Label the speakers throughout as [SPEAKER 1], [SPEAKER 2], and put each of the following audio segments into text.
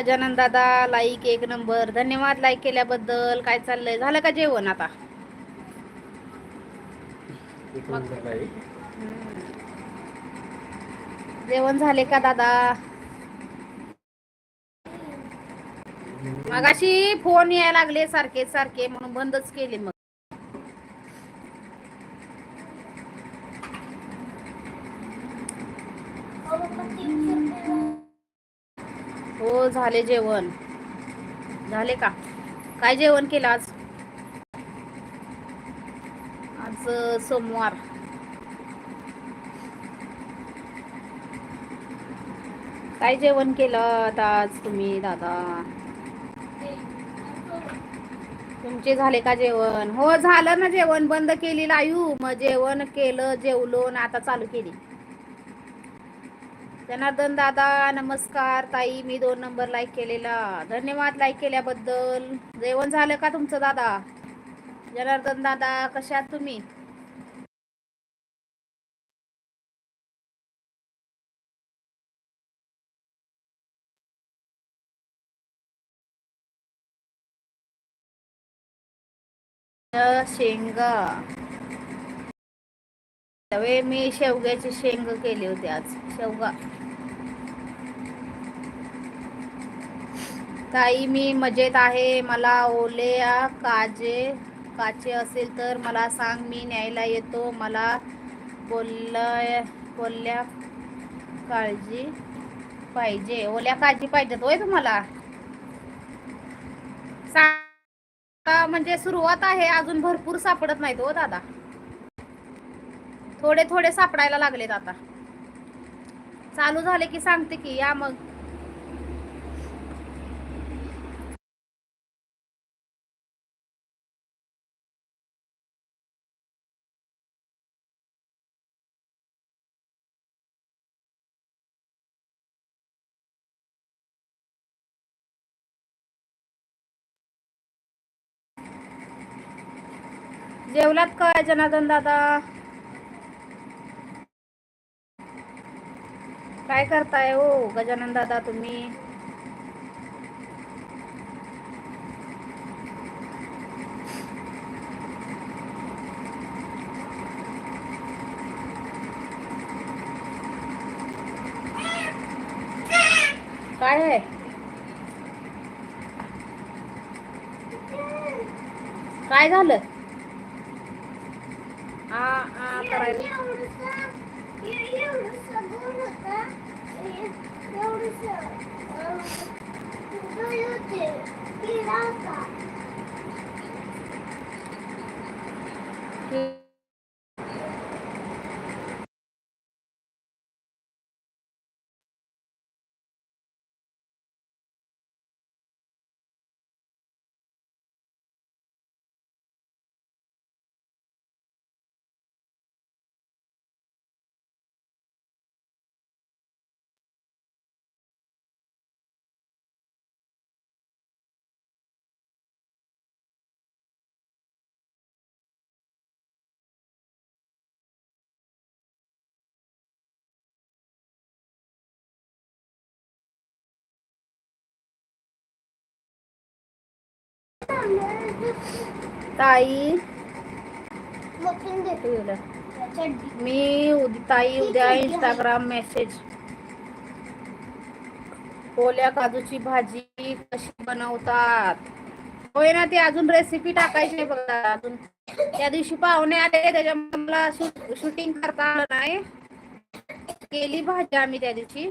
[SPEAKER 1] गजानन दादा लाईक एक नंबर धन्यवाद लाईक केल्याबद्दल. काय चाललंय? झालं का जेवण आता? जेवण झाले का दादा? मगाशी फोन यायला लागले सारखे सारखे म्हणून बंदच केले मग. हो झाले जेवण. झाले का? काय जेवण केलं आज? आज सोमवार. काय जेवण केलं आता आज तुम्ही दादा? तुमचे झाले का जेवण? हो झालं ना जेवण. बंद केली लायू मग जेवण केलं जेवलो ना आता चालू केली. जनार्दन दादा नमस्कार ताई मी दोन नंबर लाईक केलेला. धन्यवाद लाईक केल्याबद्दल. जेवण झालं का तुमचं दादा? जनार्दन दादा कशात तुम्ही? शेंगा. त्यावेळी मी शेवग्याचे शेंग केले होते आज. शेवगा. ताई मी मजेत आहे. मला ओल्या काजे काचे असेल तर मला सांग. मी न्यायला येतो. मला बोलल्या बोलल्या काळजी पाहिजे. ओल्या काळजी पाहिजेत होय तुम्हाला? म्हणजे सुरुवात आहे. अजून भरपूर सापडत नाहीत हो दादा. थोडे थोडे सापडायला लागलेत आता. चालू झाले की सांगते की या मग. जेवलात काय जनार्दन दादा? काय करताय हो गजानन दादा तुम्ही? काय आहे? काय झालं? ആ ആ പറയൂ Я уже все. ताई. मी ताई उद्या इंस्टाग्राम मेसेज ओल्या काजूची भाजी कशी बनवतात? होय ना ती अजून रेसिपी टाकायची बघा. अजून त्या दिवशी पाहुणे आले त्याच्या मला शूटिंग करता आलं नाही. केली भाजी आम्ही त्या दिवशी.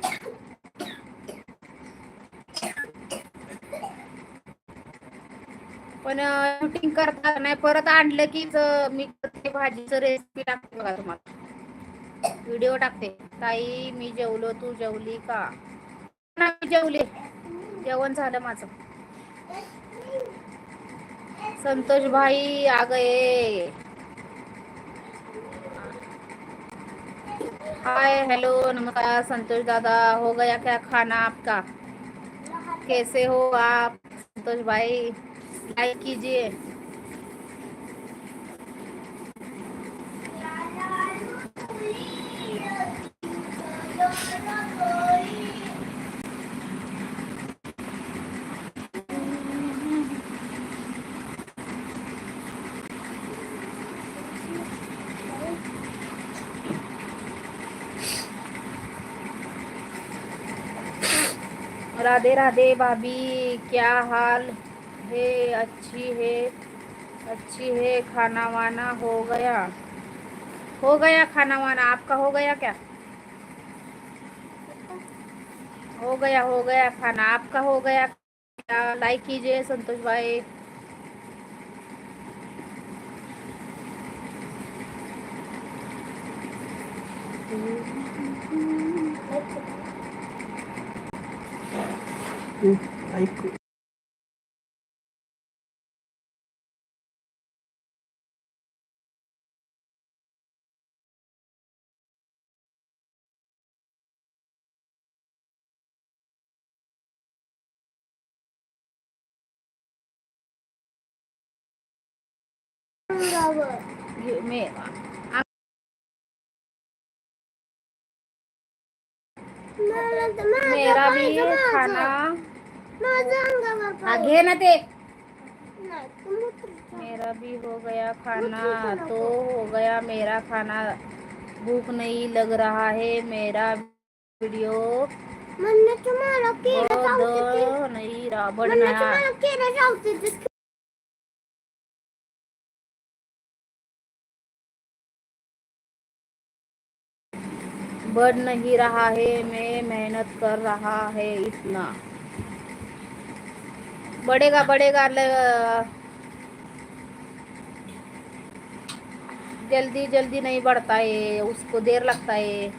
[SPEAKER 1] पण शूटिंग करता नाही. परत आणलं की मी भाजीचं रेसिपी टाकते बघा तुम्हाला. व्हिडिओ टाकते. ताई मी जेवलो. तू जेवली का? मी जेवले. जेवण झालं माझं. संतोष भाई आ गए हाय हेलो नमस्कार. संतोष दादा हो गया क्या खाना आपका? कैसे हो आप? संतोष भाई लाइक कीजिए। राधे राधे भाभी, क्या हाल है? अच्छी है अच्छी है खाना वाना हो गया। हो गया खाना वाना आपका हो गया क्या? हो गया हो गया खाना, आपका हो गया। क्या लाइक कीजिए संतोष भाई।
[SPEAKER 2] ऐकू
[SPEAKER 1] ये मे मेरा भी खाना हा, घे ना ते मेरा भी हो गया खाना तो हो गया मेरा खाना। भूख नहीं लग रहा है मेरा वीडियो। नहीं बढ़ नहीं रहा है मैं मेहनत कर रहा है इतना। बढ़ेगा बढ़ेगा ल- जल्दी जल्दी नहीं बढ़ता है उसको देर लगता है।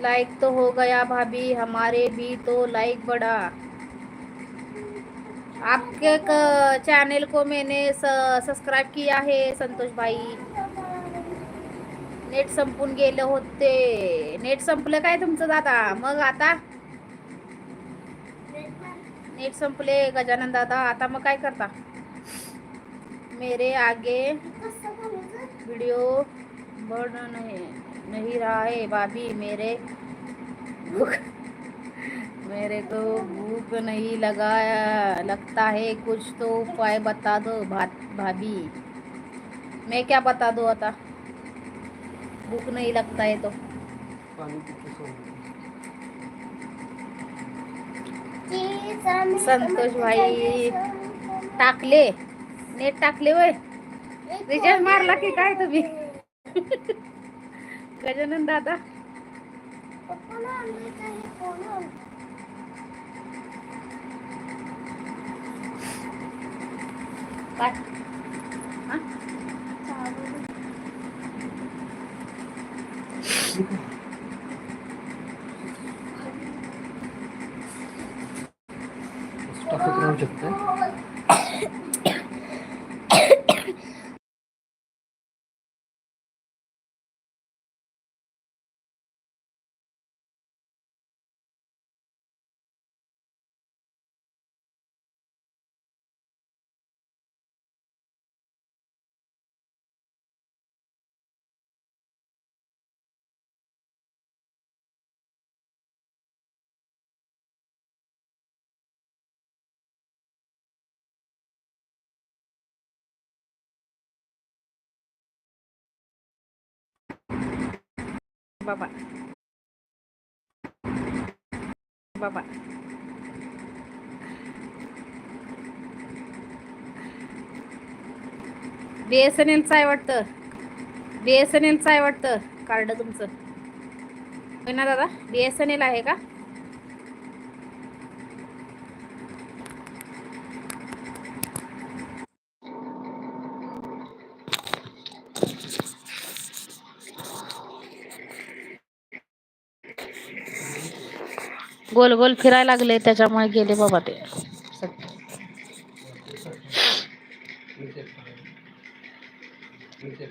[SPEAKER 1] लाइक तो हो गया भाभी हमारे भी तो लाइक बढ़ा। आपके चैनल को मैंने सब्सक्राइब किया है संतोष भाई। नेट संपून गेले होते। नेट संपलं काय तुमचं दादा? मग आता? नेट संपले गजानन दादा, आता मग काय करता? मेरे आगे वीडियो बढ़ नहीं नहीं रहा है, भाभी, मेरे मेरे को भूख नहीं लगा, लगता है कुछ तो उपाय बता दो भाभी। मैं क्या बता दो आता? भूख नहीं लगता है तो। संतोष भाई टाकले. नेट टाकले वय. रिचार्ज मारला की काय तुम्ही? गजानन दादा. काय? हा?
[SPEAKER 2] असं टाकत
[SPEAKER 1] बाबा. बाबा. बीएसएनएल एस आहे वाटतं. बीएसएनएल एस आहे वाटतं कार्ड तुमचं. ना दादा? बीएसएनएल आहे का? गोल गोल फिरायला लागले त्याच्यामुळे गेले बाबा ते.
[SPEAKER 2] Reset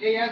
[SPEAKER 3] ए या